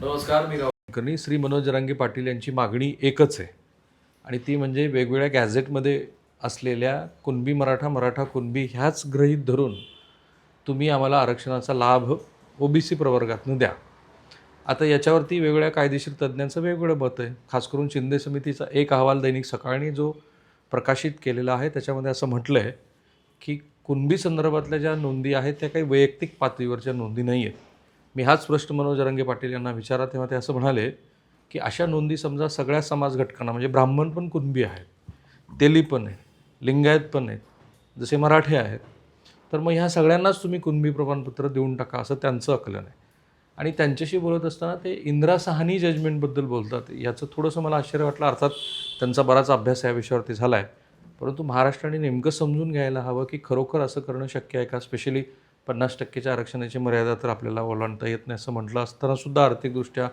नमस्कार मी राव श्री मनोज जरांगे पाटील यांची मागणी एकच आहे. आणि ती म्हणजे वेगवेगळ्या गॅझेटमध्ये असलेल्या कुणबी मराठा मराठा कुणबी ह्याच गृहीत धरून तुम्ही आम्हाला आरक्षणाचा लाभ ओबीसी प्रवर्गातनं द्या. आता याच्यावरती वेगवेगळ्या कायदेशीर तज्ज्ञांचं वेगवेगळं मत आहे. खास करून शिंदे समितीचा एक अहवाल दैनिक सकाळने जो प्रकाशित केलेला आहे त्याच्यामध्ये असं म्हटलं आहे की कुणबी संदर्भातल्या ज्या नोंदी आहेत त्या काही वैयक्तिक पातळीवरच्या नोंदी नाही आहेत मी हाच प्रश्न मनोज रंगे पाटील यांना विचारा तेव्हा ते असं म्हणाले की अशा नोंदी समजा सगळ्या समाज घटकांना म्हणजे ब्राह्मण पण कुणबी आहेत तेली पण आहेत लिंगायत पण आहेत जसे मराठे आहेत तर मग ह्या सगळ्यांनाच तुम्ही कुणबी प्रमाणपत्र देऊन टाका असं त्यांचं आकलन आहे. आणि त्यांच्याशी बोलत असताना ते इंदिरा साहनी जजमेंटबद्दल बोलतात. याचं थोडंसं मला आश्चर्य वाटलं अर्थात त्यांचा बराच अभ्यास या विषयावरती झाला आहे परंतु महाराष्ट्राने नेमकं समजून घ्यायला हवं की खरोखर असं करणं शक्य आहे का? स्पेशली पन्नास टक्केच्या आरक्षणाची मर्यादा तर आपल्याला ओलांडता येत नाही असं म्हटलं असताना सुद्धा आर्थिकदृष्ट्या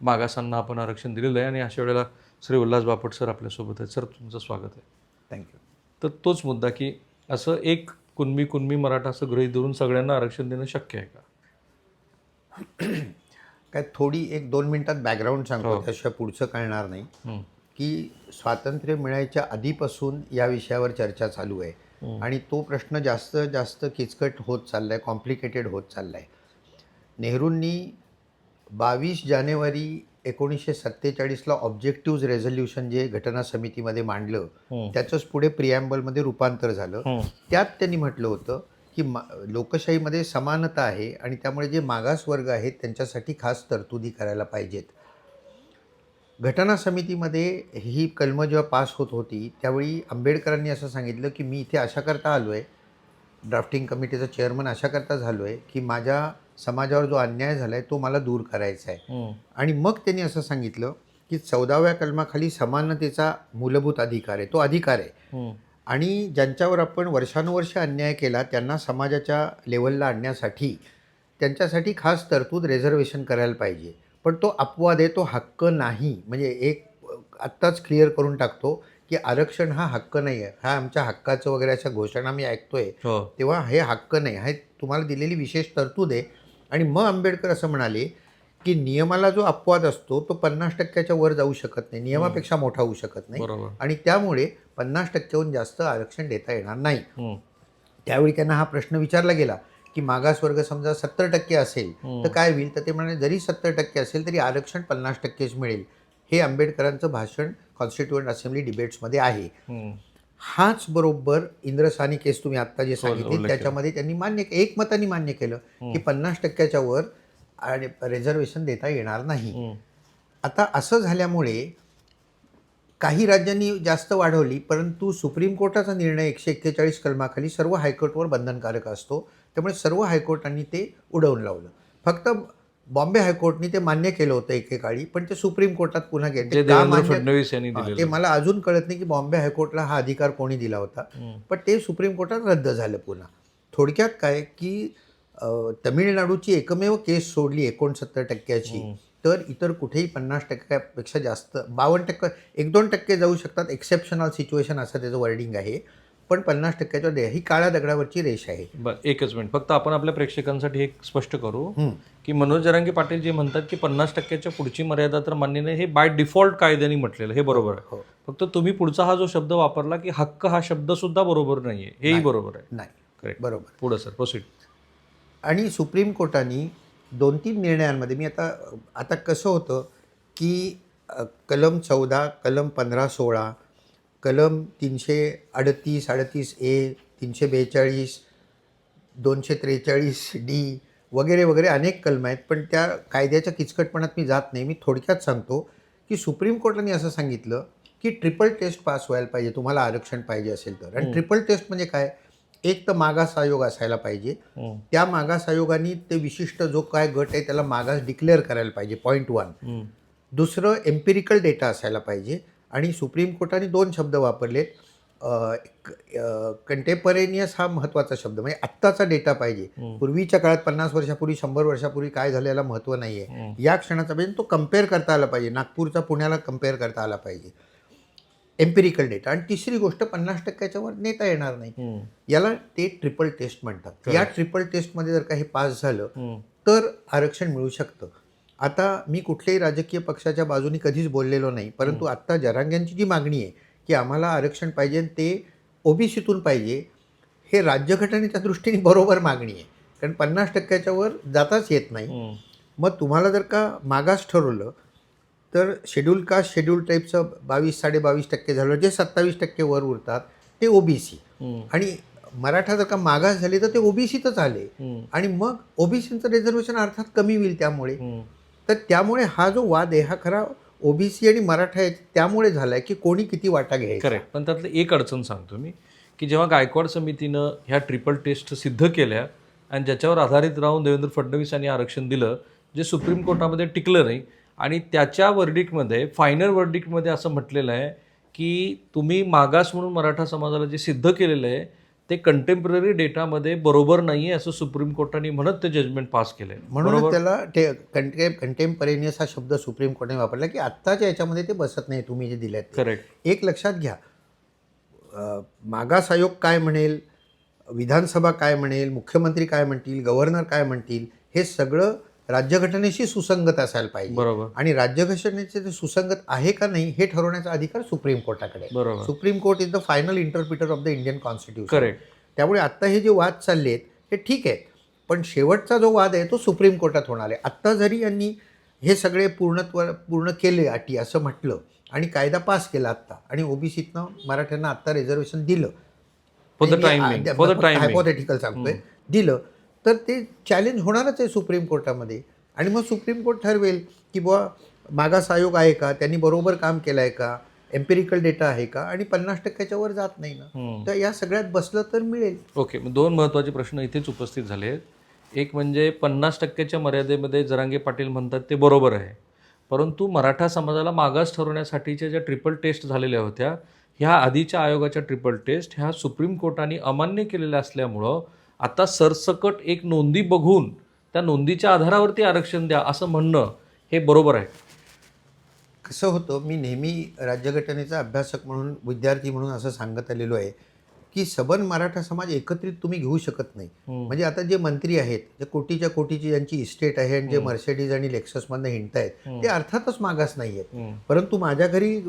मागासांना आपण आरक्षण दिलेलं आहे आणि अशा वेळेला श्री उल्हास बापट सर आपल्यासोबत आहेत. सर तुमचं स्वागत आहे. थँक्यू तर तोच मुद्दा की असं एक कुणबी कुणबी मराठा असं गृहीत धरून सगळ्यांना आरक्षण देणं शक्य आहे का? काय थोडी एक दोन मिनिटात बॅकग्राऊंड सांगतो हो. त्याशिवाय पुढचं कळणार नाही. की स्वातंत्र्य मिळायच्या आधीपासून या विषयावर चर्चा चालू आहे. आणि तो प्रश्न जास्त जास्त किचकट होत चालला आहे कॉम्प्लिकेटेड होत चालला आहे नेहरूंनी बावीस जानेवारी एकोणीसशे सत्तेचाळीसला ऑब्जेक्टिव्ह रेझोल्युशन जे घटना समितीमध्ये मांडलं. त्याचंच पुढे प्रिॲम्बलमध्ये रूपांतर झालं. त्यात त्यांनी म्हटलं होतं की मा लोकशाहीमध्ये समानता आहे आणि त्यामुळे जे मागासवर्ग आहेत त्यांच्यासाठी खास तरतुदी करायला पाहिजेत घटना समितीमध्ये ही कलमं जेव्हा पास होत होती त्यावेळी आंबेडकरांनी असं सांगितलं की मी इथे अशा करता आलो आहे ड्राफ्टिंग कमिटीचा चेअरमन अशा करता झालो आहे की माझ्या समाजावर जो अन्याय झाला आहे तो मला दूर करायचा आहे. आणि मग त्यांनी असं सांगितलं की चौदाव्या कलमाखाली समानतेचा मूलभूत अधिकार आहे तो अधिकार आहे हं. आणि ज्यांच्यावर आपण वर्षानुवर्ष अन्याय केला त्यांना समाजाच्या लेवलला आणण्यासाठी त्यांच्यासाठी खास तरतूद रिझर्वेशन करायला पाहिजे पण तो अपवाद आहे तो हक्क नाही. म्हणजे एक आत्ताच क्लिअर करून टाकतो की आरक्षण हा हक्क नाही आहे हा आमच्या हक्काचं वगैरे अशा घोषणा मी ऐकतोय. हो. तेव्हा हे हक्क नाही. हे तुम्हाला दिलेली विशेष तरतूद आहे. आणि मग आंबेडकर असं म्हणाले की नियमाला जो अपवाद असतो तो पन्नास टक्क्याच्या वर जाऊ शकत नाही. नियमापेक्षा मोठा होऊ शकत नाही. आणि त्यामुळे पन्नास टक्क्याहून जास्त आरक्षण देता येणार नाही. त्यावेळी त्यांना हा प्रश्न विचारला गेला. की मागासवर्ग समजा सत्तर टक्के असेल हं. तर काय होईल तर ते म्हणाले जरी सत्तर टक्के असेल तरी आरक्षण पन्नास टक्केच मिळेल हे आंबेडकरांचं भाषण कॉन्स्टिट्युएंट असेंब्ली डिबेट्समध्ये आहे हं. हाच बरोबर इंद्रसानी केस तुम्ही आत्ता जे सांगितले उल्लेख केला. त्याच्यामध्ये त्यांनी मान्य एकमताने मान्य केलं की पन्नास टक्क्याच्या वर आणि रिझर्वेशन देता येणार नाही हं. आता असं झाल्यामुळे काही राज्यांनी जास्त वाढवली परंतु सुप्रीम कोर्टाचा निर्णय एकशे एक्केचाळीस कलमाखाली सर्व हायकोर्टवर बंधनकारक असतो त्यामुळे सर्व हायकोर्टांनी ते उडवून लावलं. फक्त बॉम्बे हायकोर्टनी ते मान्य केलं होतं एकेकाळी पण ते सुप्रीम कोर्टात पुन्हा गेले. ते मला अजून कळत नाही की बॉम्बे हायकोर्टला हा अधिकार कोणी दिला होता. पण ते सुप्रीम कोर्टात रद्द झालं पुन्हा. थोडक्यात काय की तमिळनाडूची एकमेव केस सोडली एकोणसत्तर टक्क्याची. तर इतर कुठेही पन्नास टक्क्यापेक्षा जास्त बावन्न टक्के एक दोन टक्के जाऊ शकतात. एक्सेप्शनल सिच्युएशन असं त्याचं वर्डिंग आहे. पण पन्नास टक्क्याच्या दे ही काळ्या दगडावरची रेष आहे. बर एकच मिनिट. फक्त आपण आपल्या प्रेक्षकांसाठी एक स्पष्ट करू. की मनोज जरांगे पाटील जे म्हणतात की पन्नास टक्क्याच्या पुढची मर्यादा तर मान्य नाही हे बाय डिफॉल्ट कायद्याने म्हटलेलं हे बरोबर आहे. हो. फक्त तुम्ही पुढचा हा जो शब्द वापरला की हक्क हा शब्द सुद्धा बरोबर नाहीये. हेही नाही. बरोबर आहे. नाही. करेक्ट बरोबर. पुढं सर प्रोसीड आणि सुप्रीम कोर्टाने दोन तीन निर्णयांमध्ये मी आता आता कसं होतं की कलम चौदा कलम पंधरा सोळा कलम तीनशे अडतीस अडतीस ए तीनशे बेचाळीस दोनशे त्रेचाळीस डी वगैरे वगैरे अनेक कलम आहेत. पण त्या कायद्याच्या किचकटपणात मी जात नाही. मी थोडक्यात सांगतो की सुप्रीम कोर्टाने असं सांगितलं की ट्रिपल टेस्ट पास व्हायला पाहिजे. तुम्हाला आरक्षण पाहिजे असेल तर. आणि. ट्रिपल टेस्ट म्हणजे काय? एक तर मागास आयोग असायला पाहिजे. त्या मागास आयोगाने ते विशिष्ट जो काय गट आहे त्याला मागास डिक्लेअर करायला पाहिजे. Point one. दुसरं एम्पिरिकल डेटा असायला पाहिजे. आणि सुप्रीम कोर्टाने दोन शब्द वापरलेत. कंटेपरेनियस हा महत्त्वाचा शब्द म्हणजे आत्ताचा डेटा पाहिजे. पूर्वीच्या काळात पन्नास वर्षापूर्वी शंभर वर्षापूर्वी काय झालं याला महत्त्व नाही आहे. या क्षणाचा पाहिजे तो कंपेअर करता आला पाहिजे. नागपूरचा पुण्याला कंपेअर करता आला पाहिजे. एम्पिरिकल डेटा आणि तिसरी गोष्ट पन्नास टक्क्याच्या वर नेता येणार नाही. याला ते ट्रिपल टेस्ट म्हणतात. या ट्रिपल टेस्टमध्ये जर काही पास झालं. तर आरक्षण मिळू शकतं. आता मी कुठल्याही राजकीय पक्षाच्या बाजूने कधीच बोललेलो नाही परंतु आत्ता जरांग्यांची जी मागणी आहे की आम्हाला आरक्षण पाहिजे आणि ते ओबीसीतून पाहिजे हे राज्यघटनेच्या दृष्टीने बरोबर मागणी आहे कारण पन्नास टक्क्याच्या वर जाताच येत नाही. मग तुम्हाला जर का मागास ठरवलं तर शेड्यूल कास्ट शेड्यूल टाईपचं बावीस साडे बावीस टक्के झालं जे सत्तावीस टक्के वर उरतात ते ओबीसी. आणि मराठा जर का मागास झाले तर ते ओबीसीतच आले. आणि मग ओबीसीचं रिझर्वेशन अर्थात कमी होईल त्यामुळे. तर त्यामुळे हा जो वाद आहे हा खरा ओबीसी आणि मराठा आहे त्यामुळे झाला आहे की कोणी किती वाटा घ्यायचा? करेक्ट पण त्यातलं एक अडचण सांगतो मी की जेव्हा गायकवाड समितीनं ह्या ट्रिपल टेस्ट सिद्ध केल्या आणि ज्याच्यावर आधारित राहून देवेंद्र फडणवीस यांनी आरक्षण दिलं जे सुप्रीम कोर्टामध्ये टिकलं नाही आणि त्याच्या वर्डिकमध्ये फायनल वर्डिकमध्ये असं म्हटलेलं आहे की तुम्ही मागास म्हणून मराठा समाजाला जे सिद्ध केलेलं आहे ते कंटेम्पररी डेटामध्ये बरोबर नाही आहे असं सुप्रीम कोर्टाने म्हणत ते जजमेंट पास केलं आहे म्हणूनच त्याला ते कंटे कंटेम्परेनियस हा शब्द सुप्रीम कोर्टाने वापरला की आत्ताच्या याच्यामध्ये ते बसत नाही तुम्ही जे दिलेत ते. करेक्ट एक लक्षात घ्या. मागास आयोग काय म्हणेल? विधानसभा काय म्हणेल? मुख्यमंत्री काय म्हणतील? गव्हर्नर काय म्हणतील? हे सगळं राज्यघटनेशी सुसंगत असायला पाहिजे. बरोबर. आणि राज्यघटनेचे ते सुसंगत आहे का नाही हे ठरवण्याचा अधिकार सुप्रीम कोर्टाकडे. बरोबर. Supreme court is the final interpreter of the Indian constitution correct त्यामुळे आत्ता हे जे वाद चालले आहेत हे ठीक आहे पण शेवटचा जो वाद आहे तो सुप्रीम कोर्टात होणार आहे. आत्ता जरी यांनी हे सगळे पूर्णत्व पूर्ण केले अटी असं म्हटलं आणि कायदा पास केला आत्ता आणि ओबीसीतनं मराठ्यांना आत्ता रिझर्वेशन दिलं. हायपोथेटिकल सांगतोय. दिलं. तर ते चॅलेंज होणारच आहे सुप्रीम कोर्टामध्ये. आणि मग सुप्रीम कोर्ट ठरवेल की बुवा मागास आयोग आहे का? त्यांनी बरोबर काम केलं आहे का? एम्पिरिकल डेटा आहे का? आणि पन्नास टक्क्याच्या वर जात नाही ना. तर या सगळ्यात बसलं तर मिळेल. ओके दोन महत्त्वाचे प्रश्न इथेच उपस्थित झाले आहेत. एक म्हणजे पन्नास टक्क्याच्या मर्यादेमध्ये जरांगे पाटील म्हणतात ते बरोबर आहे. परंतु मराठा समाजाला मागास ठरवण्यासाठीच्या ज्या ट्रिपल टेस्ट झालेल्या होत्या ह्या आधीच्या आयोगाच्या ट्रिपल टेस्ट ह्या सुप्रीम कोर्टाने अमान्य केलेल्या असल्यामुळं आता सरसकट एक नोंदी बघून त्या नोंदीच्या आधारावरती आरक्षण द्या असं म्हणणं हे बरोबर आहे. कसं होतं मी नेहमी राज्यघटनेचा अभ्यासक म्हणून विद्यार्थी म्हणून असं सांगत आलेलो आहे. की सबन मराठा समाज एकत्रित तुम्ही घेऊ शकत नाही. म्हणजे आता जे मंत्री आहेत जे कोटीच्या कोटीची ज्यांची इस्टेट आहे आणि जे मर्सेडीज आणि लेक्ससमधनं हिंडत आहेत ते अर्थातच मागास नाही आहेत परंतु माझ्या घरी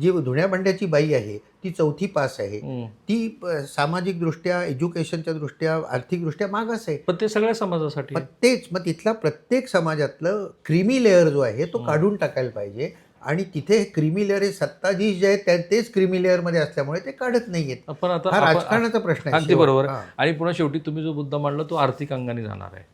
जी धुण्या भांड्याची बाई आहे ती चौथी पास आहे. ती प- सामाजिकदृष्ट्या एज्युकेशनच्या दृष्ट्या आर्थिकदृष्ट्या मागास आहे. पण ते सगळ्या समाजासाठी तेच मग तिथला प्रत्येक समाजातलं क्रीमी लेअर जो आहे तो काढून टाकायला पाहिजे. आणि तिथे क्रीमी लेअर हे सत्ताधीश जे आहेत तेच क्रीमी लेअरमध्ये असल्यामुळे ते काढत नाहीयेत. आपण आता हा आपण- राजकारणाचा प्रश्न आहे. अगदी. बरोबर. आणि पुन्हा शेवटी तुम्ही जो मुद्दा मांडला तो आर्थिक अंगाने जाणार आहे.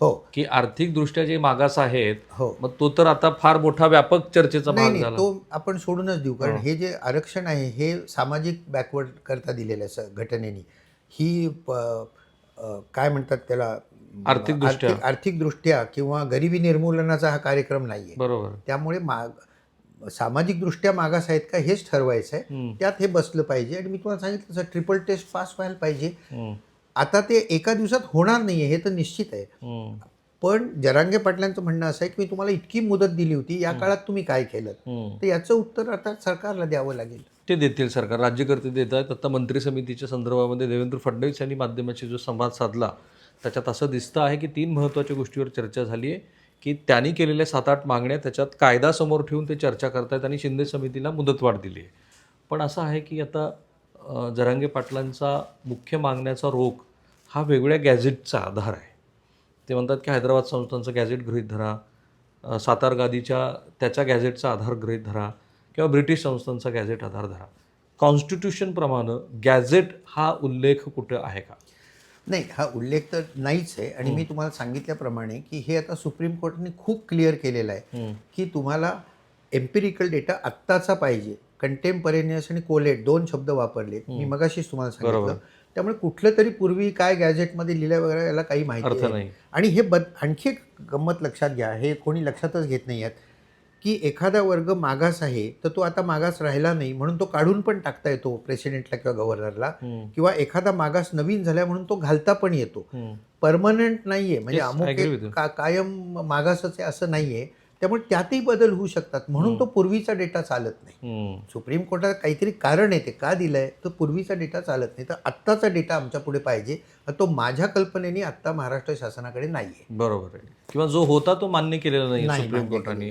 हो. की आर्थिक दृष्ट्या जे मागास आहेत हो. मग तो तर आता फार मोठा व्यापक चर्चेचा नाही भाग नाही झाला. तो आपण सोडूनच देऊ. कारण हे. जे आरक्षण आहे हे सामाजिक बॅकवर्ड करता दिलेलं आहे घटनेने. ही काय म्हणतात त्याला? आर्थिकदृष्ट्या. आर्थिक आर्थिकदृष्ट्या किंवा गरिबी निर्मूलनाचा हा कार्यक्रम नाही आहे बरोबर. त्यामुळे माग सामाजिकदृष्ट्या मागास आहेत का हेच ठरवायचं आहे. त्यात हे बसलं पाहिजे. आणि मी तुम्हाला सांगितलं तसं ट्रिपल टेस्ट पास व्हायला पाहिजे. आता ते एका दिवसात होणार नाही हे तर निश्चित आहे. पण जरांगे पाटलांचं म्हणणं असं आहे की मी तुम्हाला इतकी मुदत दिली होती या काळात तुम्ही काय केलं. तर याचं उत्तर आता सरकारला द्यावं लागेल. ते देतील सरकार राज्यकर्ते देत आहेत. आता मंत्री समितीच्या संदर्भामध्ये देवेंद्र फडणवीस यांनी माध्यमाशी जो संवाद साधला त्याच्यात असं दिसतं आहे की तीन महत्त्वाच्या गोष्टीवर चर्चा झाली आहे की त्यांनी केलेल्या सात आठ मागण्या त्याच्यात कायदा समोर ठेवून ते चर्चा करतायत आणि शिंदे समितीला मुदतवाढ दिली आहे. पण असं आहे की आता जरांगे पाटलांचा मुख्य मागण्याचा रोख हा वेगवेगळ्या गॅझेटचा आधार आहे. ते म्हणतात की हैदराबाद संस्थांचं गॅझेट गृहीत धरा सातार गादीच्या त्याच्या गॅझेटचा आधार गृहीत धरा किंवा ब्रिटिश संस्थांचा गॅझेट आधार धरा. कॉन्स्टिट्यूशनप्रमाणे गॅझेट हा उल्लेख कुठं आहे का? नाही हा उल्लेख तर नाहीच आहे. आणि मी तुम्हाला सांगितल्याप्रमाणे की हे आता सुप्रीम कोर्टाने खूप क्लिअर केलेलं आहे की तुम्हाला एम्पिरिकल डेटा आत्ताचा पाहिजे. कंटेम्परेनियस आणि कोलेट दोन शब्द वापरलेत मी मगाशीच तुम्हाला. सांगितलं. त्यामुळे कुठलं तरी पूर्वी काय गॅजेटमध्ये लिहिलं वगैरे याला काही माहिती नाही. आणि हे बद आणखी एक गंमत लक्षात घ्या. हे कोणी लक्षातच घेत नाही आहेत. की एखादा वर्ग मागास आहे तर तो आता मागास राहिला नाही म्हणून तो काढून पण टाकता येतो प्रेसिडेंटला किंवा गव्हर्नरला. किंवा एखादा मागास नवीन झाल्या म्हणून तो घालता पण येतो. परमनंट नाहीये म्हणजे अमुक कायम मागासच आहे असं नाहीये. त्यामुळे त्यातही बदल होऊ शकतात म्हणून तो पूर्वीचा डेटा चालत नाही. सुप्रीम कोर्टात काहीतरी कारण आहे ते का दिलंय तर पूर्वीचा डेटा चालत नाही. तर आत्ताचा डेटा आमच्या पुढे पाहिजे तो माझ्या कल्पनेने आत्ता महाराष्ट्र शासनाकडे नाही आहे बरोबर आहे. किंवा जो होता तो मान्य केलेला नाही सुप्रीम कोर्टाने.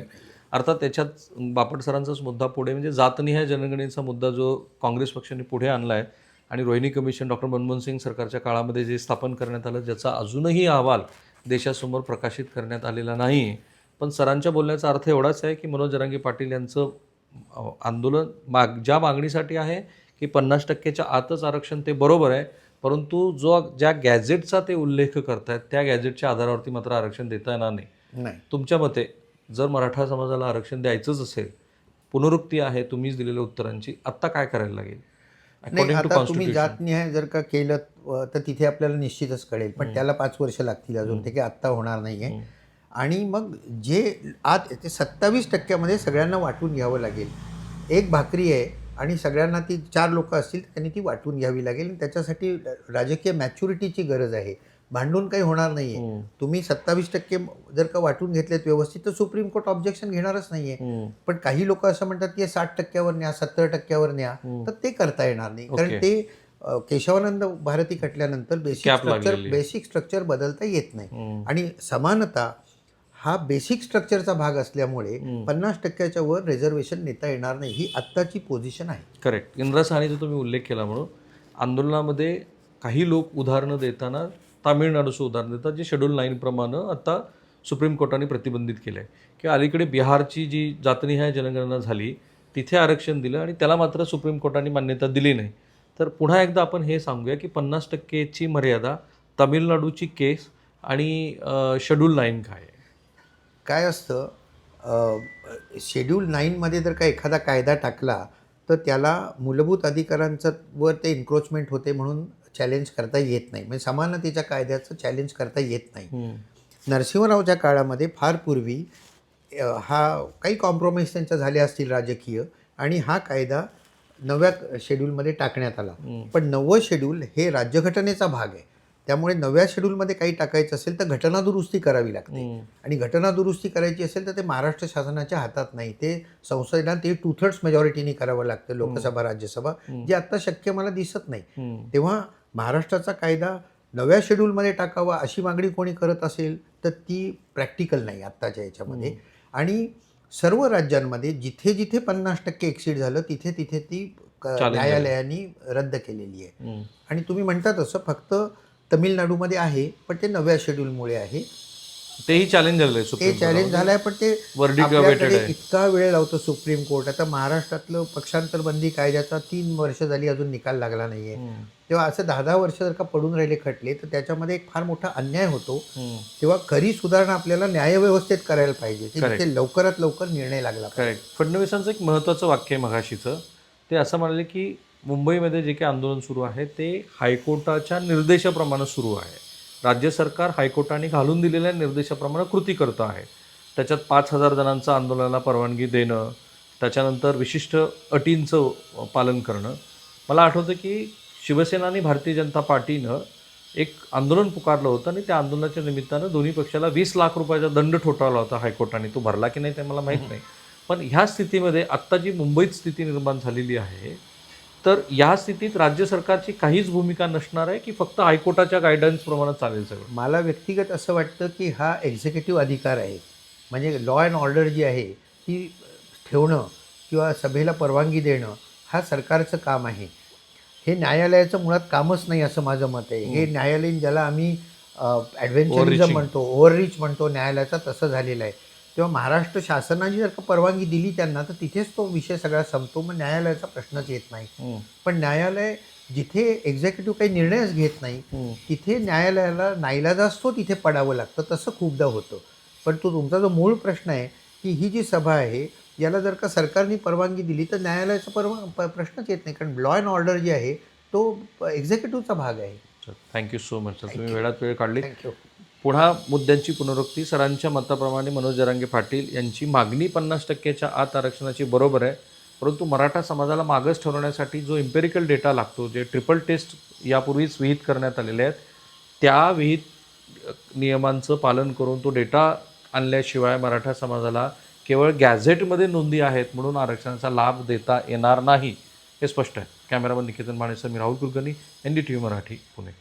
अर्थात त्याच्यात बापट सरांचाच मुद्दा पुढे म्हणजे जातनिहाय जनगणनेचा मुद्दा जो काँग्रेस पक्षाने पुढे आणला आहे आणि रोहिणी कमिशन डॉक्टर मनमोहन सिंग सरकारच्या काळामध्ये जे स्थापन करण्यात आलं ज्याचा अजूनही अहवाल देशासमोर प्रकाशित करण्यात आलेला नाही. पण सरांच्या बोलण्याचा अर्थ एवढाच आहे की मनोज जरांगे पाटील यांचं आंदोलन माग ज्या मागणीसाठी आहे की पन्नास टक्क्याच्या आतच आरक्षण ते बरोबर आहे परंतु जो ज्या गॅझेटचा ते उल्लेख करतायत त्या गॅझेटच्या आधारावरती मात्र आरक्षण देता येणार नाही. नाही. तुमच्या मते? जर मराठा समाजाला आरक्षण द्यायचंच असेल पुनरुक्ती आहे तुम्हीच दिलेल्या उत्तरांची आत्ता काय करायला लागेल? नाही to आता तुम्ही. जातनिहाय जर का केलं तर तिथे आपल्याला निश्चितच कळेल. पण त्याला पाच वर्ष लागतील अजून ते काही आत्ता होणार नाही आहे आणि मग जे आत ते सत्तावीस टक्क्यामध्ये सगळ्यांना वाटून घ्यावं लागेल. एक भाकरी आहे आणि सगळ्यांना ती चार लोक असतील त्यांनी ती वाटून घ्यावी लागेल. त्याच्यासाठी राजकीय मॅच्युरिटीची गरज आहे. भांडून काही होणार नाही आहे हम्म. तुम्ही सत्तावीस टक्के जर का वाटून घेतलेत व्यवस्थित तर सुप्रीम कोर्ट ऑब्जेक्शन घेणारच नाही आहे हम्म. पण काही लोक असं म्हणतात की साठ टक्क्यावर न्या सत्तर टक्क्यावर न्या. तर ते करता येणार नाही कारण. ते केशवानंद भारती खटल्यानंतर बेसिक स्ट्रक्चर. बेसिक स्ट्रक्चर बदलता येत नाही. आणि समानता हा बेसिक स्ट्रक्चरचा भाग असल्यामुळे. पन्नास टक्क्याच्या वर रिझर्वेशन नेता येणार नाही ही आत्ताची पोझिशन आहे करेक्ट इंदिरा सहानीचा तुम्ही उल्लेख केला म्हणून आंदोलनामध्ये काही लोक उदाहरणं देताना तामिळनाडूचं उदाहरण देतात जे शेड्यूल नाईनप्रमाणे आता सुप्रीम कोर्टाने प्रतिबंधित केलं आहे किंवा अलीकडे बिहारची जी जातनिहाय जनगणना झाली तिथे आरक्षण दिलं आणि त्याला मात्र सुप्रीम कोर्टाने मान्यता दिली नाही. तर पुन्हा एकदा आपण हे सांगूया की पन्नास टक्केची मर्यादा तामिळनाडूची केस आणि शेड्यूल नाईन काय आहे? काय असतं शेड्यूल नाईनमध्ये जर का एखादा कायदा टाकला तर त्याला मूलभूत अधिकारांचं वर ते इन्क्रोचमेंट होते म्हणून चॅलेंज करता येत नाही. म्हणजे समानतेच्या कायद्याचं चॅलेंज करता येत नाही. नरसिंहरावच्या काळामध्ये फार पूर्वी हा काही कॉम्प्रोमाइज त्यांच्या झाल्या असतील राजकीय आणि हा कायदा नव्या शेड्यूलमध्ये टाकण्यात आला. पण नववं शेड्यूल हे राज्यघटनेचा भाग आहे. त्यामुळे नव्या शेड्यूलमध्ये काही टाकायचं असेल तर घटना दुरुस्ती करावी लागते. आणि घटना दुरुस्ती करायची असेल तर ते महाराष्ट्र शासनाच्या हातात नाही. ते संसदेला ते टू थर्ड्स मेजॉरिटीने करावं लागतं लोकसभा राज्यसभा जे आत्ता शक्य मला दिसत नाही. तेव्हा महाराष्ट्राचा कायदा नव्या शेड्यूलमध्ये टाकावा अशी मागणी कोणी करत असेल तर ती प्रॅक्टिकल नाही आत्ताच्या याच्यामध्ये आणि सर्व राज्यांमध्ये जिथे जिथे पन्नास टक्के एक्सीड झालं तिथे तिथे ती झाली. न्यायालयांनी रद्द केलेली आहे. आणि तुम्ही म्हणता तसं फक्त तमिळनाडूमध्ये आहे पण ते नव्या शेड्यूलमुळे आहे तेही चॅलेंज आहे ते चॅलेंज झालंय पण ते. इतका वेळ लावतो सुप्रीम कोर्ट आता महाराष्ट्रातलं पक्षांतर बंदी कायद्याचा तीन वर्ष झाली अजून निकाल लागला नाहीये. तेव्हा असं दहा दहा वर्ष जर का पडून राहिले खटले तर त्याच्यामध्ये एक फार मोठा अन्याय होतो. तेव्हा खरी सुधारणा आपल्याला न्यायव्यवस्थेत करायला पाहिजे. जिथे लवकरात लवकर निर्णय लागला करेक्ट फडणवीसांचं एक महत्त्वाचं वाक्य आहे मघाशीचं. ते असं म्हणाले की मुंबईमध्ये जे काही आंदोलन सुरू आहे ते हायकोर्टाच्या निर्देशाप्रमाणे सुरू आहे. राज्य सरकार हायकोर्टाने घालून दिलेल्या निर्देशाप्रमाणे कृती करतं आहे. त्याच्यात पाच हजार जणांचं आंदोलनाला परवानगी देणं त्याच्यानंतर विशिष्ट अटींचं पालन करणं. मला आठवतं की शिवसेना आणि भारतीय जनता पार्टीनं एक आंदोलन पुकारलं होतं आणि त्या आंदोलनाच्या निमित्तानं दोन्ही पक्षाला वीस लाख रुपयाचा दंड ठोठावला होता हायकोर्टाने. तो भरला की नाही ते मला माहीत नाही. पण ह्या स्थितीमध्ये आत्ता जी मुंबईत स्थिती निर्माण झालेली आहे तर या स्थितीत राज्य सरकारची काहीच भूमिका नसणार आहे की फक्त हायकोर्टाच्या गायडन्सप्रमाणे चालेल सगळं? मला व्यक्तिगत असं वाटतं की हा एक्झिक्युटिव्ह अधिकार आहे. म्हणजे लॉ अँड ऑर्डर जी आहे ती ठेवणं किंवा सभेला परवानगी देणं हा सरकारचं काम आहे. हे न्यायालयाचं मुळात कामच नाही असं माझं मत आहे. हे न्यायालयीन ज्याला आम्ही ॲडव्हेंचरिझम. म्हणतो ओव्हररीच म्हणतो न्यायालयाचा तसं झालेलं आहे. तेव्हा महाराष्ट्र शासनाने जर का परवानगी दिली त्यांना तर तिथेच तो विषय सगळा संपतो मग न्यायालयाचा प्रश्नच येत नाही. पण न्यायालय जिथे एक्झिक्युटिव्ह काही निर्णयच घेत नाही तिथे न्यायालयाला नाईलाज असतो तिथे पडावं लागतं तसं खूपदा होतं. पण तो तुमचा जो मूळ प्रश्न आहे की ही जी सभा आहे याला जर का सरकारने परवानगी दिली तर न्यायालयाचा परवा प- प्रश्नच येत नाही. कारण लॉ अँड ऑर्डर जी आहे तो एक्झिक्युटिव्हचा भाग आहे. थँक्यू सो मच सर तुम्ही वेळात वेळ काढली थँक्यू पुन्हा मुद्द्यांची पुनरुक्ती सरांच्या मताप्रमाणे मनोज जरांगे पाटील यांची मागणी पन्नास टक्क्याच्या आत आरक्षणाची बरोबर आहे. परंतु मराठा समाजाला मागच ठरवण्यासाठी जो इम्पेरिकल डेटा लागतो जे ट्रिपल टेस्ट यापूर्वीच विहित करण्यात आलेले आहेत त्या विहित नियमांचं पालन करून तो डेटा आणल्याशिवाय मराठा समाजाला केवळ गॅझेटमध्ये नोंदी आहेत म्हणून आरक्षणाचा लाभ देता येणार नाही हे स्पष्ट आहे. कॅमेरामन निकेतन माणेसर मी Rahul Kulkarni N D T V Marathi Pune.